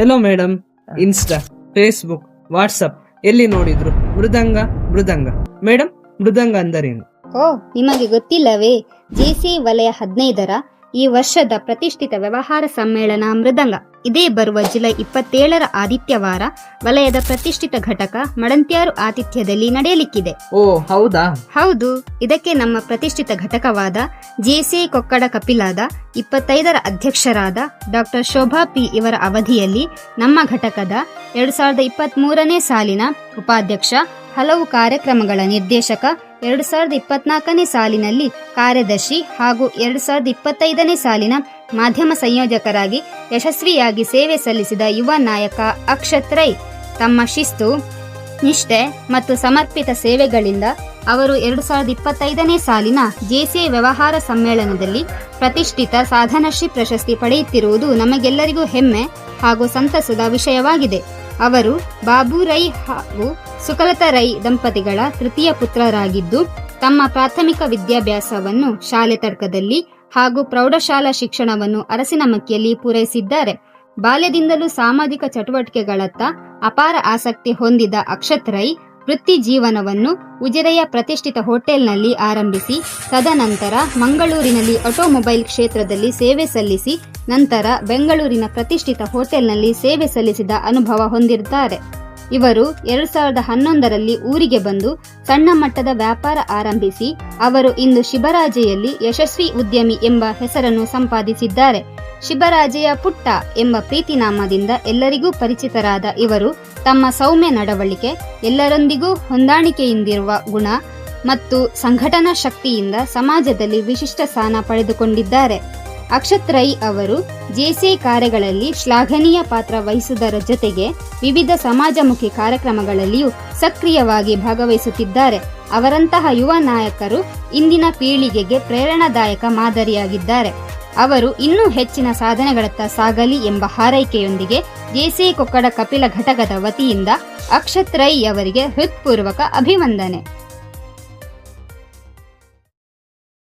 Hello madam Insta Facebook WhatsApp ಎಲ್ಲಿ ನೋಡಿದ್ರು? ಮೃದಂಗ ಮೃದಂಗ. Madam ಮೃದಂಗ ಅಂದರೇನು? ಓ ನಿಮಗೆ ಗೊತ್ತಿಲ್ಲವೇ? ಜೆಸಿ ವಲಯ ಹದಿನೈದರ ಈ ವರ್ಷದ ಪ್ರತಿಷ್ಠಿತ ವ್ಯವಹಾರ ಸಮ್ಮೇಳನ ಮೃದಂಗ. ಇದೇ ಬರುವ ಜುಲೈ ಇಪ್ಪತ್ತೇಳರ ಆದಿತ್ಯವಾರ ವಲಯದ ಪ್ರತಿಷ್ಠಿತ ಘಟಕ ಮಡಂತ್ಯಾರು ಆತಿಥ್ಯದಲ್ಲಿ ನಡೆಯಲಿಕ್ಕಿದೆ. ಓ ಹೌದಾ? ಹೌದು. ಇದಕ್ಕೆ ನಮ್ಮ ಪ್ರತಿಷ್ಠಿತ ಘಟಕವಾದ ಜೆಸಿ ಕೊಕ್ಕಡ ಕಪಿಲಾದ ಇಪ್ಪತ್ತೈದರ ಅಧ್ಯಕ್ಷರಾದ ಡಾಕ್ಟರ್ ಶೋಭಾ ಪಿ ಇವರ ಅವಧಿಯಲ್ಲಿ ನಮ್ಮ ಘಟಕದ ಎರಡು ಸಾವಿರದ ಇಪ್ಪತ್ತ್ ಮೂರನೇ ಸಾಲಿನ ಉಪಾಧ್ಯಕ್ಷ ಹಲವು ಕಾರ್ಯಕ್ರಮಗಳ ನಿರ್ದೇಶಕ ಎರಡು ಸಾವಿರದ ಇಪ್ಪತ್ನಾಲ್ಕನೇ ಸಾಲಿನಲ್ಲಿ ಕಾರ್ಯದರ್ಶಿ ಹಾಗೂ ಎರಡು ಸಾವಿರದ ಇಪ್ಪತ್ತೈದನೇ ಸಾಲಿನ ಮಾಧ್ಯಮ ಸಂಯೋಜಕರಾಗಿ ಯಶಸ್ವಿಯಾಗಿ ಸೇವೆ ಸಲ್ಲಿಸಿದ ಯುವ ನಾಯಕ ಅಕ್ಷತ್ ರೈ. ತಮ್ಮ ಶಿಸ್ತು, ನಿಷ್ಠೆ ಮತ್ತು ಸಮರ್ಪಿತ ಸೇವೆಗಳಿಂದ ಅವರು ಎರಡು ಸಾವಿರದ ಇಪ್ಪತ್ತೈದನೇ ಸಾಲಿನ ಜೆಸಿಐ ವ್ಯವಹಾರ ಸಮ್ಮೇಳನದಲ್ಲಿ ಪ್ರತಿಷ್ಠಿತ ಸಾಧನಶ್ರೀ ಪ್ರಶಸ್ತಿ ಪಡೆಯುತ್ತಿರುವುದು ನಮಗೆಲ್ಲರಿಗೂ ಹೆಮ್ಮೆ ಹಾಗೂ ಸಂತಸದ ವಿಷಯವಾಗಿದೆ. ಅವರು ಬಾಬು ರೈ ಹಾಗೂ ಸುಕಲತ ರೈ ದಂಪತಿಗಳ ತೃತೀಯ ಪುತ್ರರಾಗಿದ್ದು, ತಮ್ಮ ಪ್ರಾಥಮಿಕ ವಿದ್ಯಾಭ್ಯಾಸವನ್ನು ಶಾಲೆ ತರ್ಕದಲ್ಲಿ ಹಾಗೂ ಪ್ರೌಢಶಾಲಾ ಶಿಕ್ಷಣವನ್ನು ಅರಸಿನಮಕ್ಕಿಯಲ್ಲಿ ಪೂರೈಸಿದ್ದಾರೆ. ಬಾಲ್ಯದಿಂದಲೂ ಸಾಮಾಜಿಕ ಚಟುವಟಿಕೆಗಳತ್ತ ಅಪಾರ ಆಸಕ್ತಿ ಹೊಂದಿದ ಅಕ್ಷತ್ ರೈ ವೃತ್ತಿ ಜೀವನವನ್ನು ಉಜಿರೆಯ ಪ್ರತಿಷ್ಠಿತ ಹೋಟೆಲ್ನಲ್ಲಿ ಆರಂಭಿಸಿ, ತದನಂತರ ಮಂಗಳೂರಿನಲ್ಲಿ ಆಟೋಮೊಬೈಲ್ ಕ್ಷೇತ್ರದಲ್ಲಿ ಸೇವೆ ಸಲ್ಲಿಸಿ, ನಂತರ ಬೆಂಗಳೂರಿನ ಪ್ರತಿಷ್ಠಿತ ಹೋಟೆಲ್ನಲ್ಲಿ ಸೇವೆ ಸಲ್ಲಿಸಿದ ಅನುಭವ ಹೊಂದಿರುತ್ತಾರೆ. ಇವರು ಎರಡು ಸಾವಿರದ ಹನ್ನೊಂದರಲ್ಲಿ ಊರಿಗೆ ಬಂದು ಸಣ್ಣ ಮಟ್ಟದ ವ್ಯಾಪಾರ ಆರಂಭಿಸಿ, ಅವರು ಇಂದು ಶಿಬರಾಜೆಯಲ್ಲಿ ಯಶಸ್ವಿ ಉದ್ಯಮಿ ಎಂಬ ಹೆಸರನ್ನು ಸಂಪಾದಿಸಿದ್ದಾರೆ. ಶಿಬರಾಜೆಯ ಪುಟ್ಟ ಎಂಬ ಪ್ರೀತಿನಾಮದಿಂದ ಎಲ್ಲರಿಗೂ ಪರಿಚಿತರಾದ ಇವರು ತಮ್ಮ ಸೌಮ್ಯ ನಡವಳಿಕೆ, ಎಲ್ಲರೊಂದಿಗೂ ಹೊಂದಾಣಿಕೆಯಿಂದಿರುವ ಗುಣ ಮತ್ತು ಸಂಘಟನಾ ಶಕ್ತಿಯಿಂದ ಸಮಾಜದಲ್ಲಿ ವಿಶಿಷ್ಟ ಸ್ಥಾನ ಪಡೆದುಕೊಂಡಿದ್ದಾರೆ. ಅಕ್ಷತ್ ರೈ ಅವರು ಜೆಸಿಐ ಕಾರ್ಯಗಳಲ್ಲಿ ಶ್ಲಾಘನೀಯ ಪಾತ್ರ ವಹಿಸುವುದರ ಜೊತೆಗೆ ವಿವಿಧ ಸಮಾಜಮುಖಿ ಕಾರ್ಯಕ್ರಮಗಳಲ್ಲಿಯೂ ಸಕ್ರಿಯವಾಗಿ ಭಾಗವಹಿಸುತ್ತಿದ್ದಾರೆ. ಅವರಂತಹ ಯುವ ನಾಯಕರು ಇಂದಿನ ಪೀಳಿಗೆಗೆ ಪ್ರೇರಣಾದಾಯಕ ಮಾದರಿಯಾಗಿದ್ದಾರೆ. ಅವರು ಇನ್ನೂ ಹೆಚ್ಚಿನ ಸಾಧನೆಗಳತ್ತ ಸಾಗಲಿ ಎಂಬ ಹಾರೈಕೆಯೊಂದಿಗೆ ಜೆಸಿಐ ಕೊಕ್ಕಡ ಕಪಿಲ ಘಟಕದ ವತಿಯಿಂದ ಅಕ್ಷತ್ ರೈ ಅವರಿಗೆ ಹೃತ್ಪೂರ್ವಕ ಅಭಿವಂದನೆ.